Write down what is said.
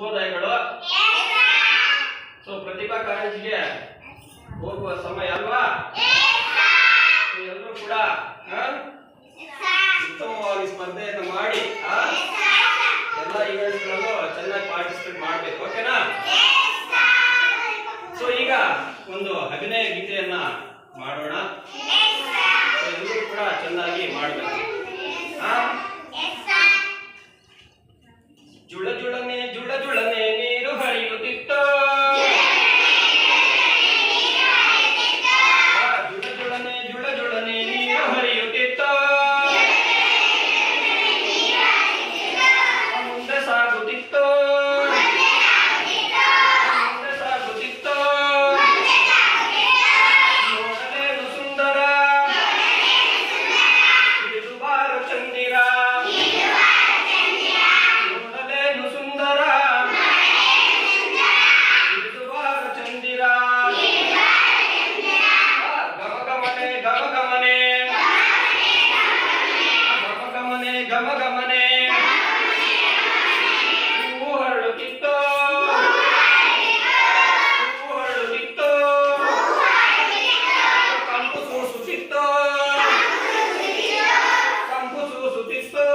ಶುಭೋದಯಗಳು. So ಪ್ರತಿಭಾ ಕಾಲೇಜಿಗೆ ಹೋಗುವ ಸಮಯ ಅಲ್ವಾ? ಎಲ್ಲರೂ ಕೂಡ ಉತ್ತಮವಾಗಿ ಸ್ಪರ್ಧೆಯನ್ನು ಮಾಡಿ ಎಲ್ಲ ಈವೆಂಟ್ಗಳಲ್ಲೂ ಚೆನ್ನಾಗಿ ಪಾರ್ಟಿಸಿಪೇಟ್ ಮಾಡ್ಬೇಕು, ಓಕೆನಾ? ಸೊ ಈಗ ಒಂದು ಅಭಿನಯ ಗೀತೆ Paulista.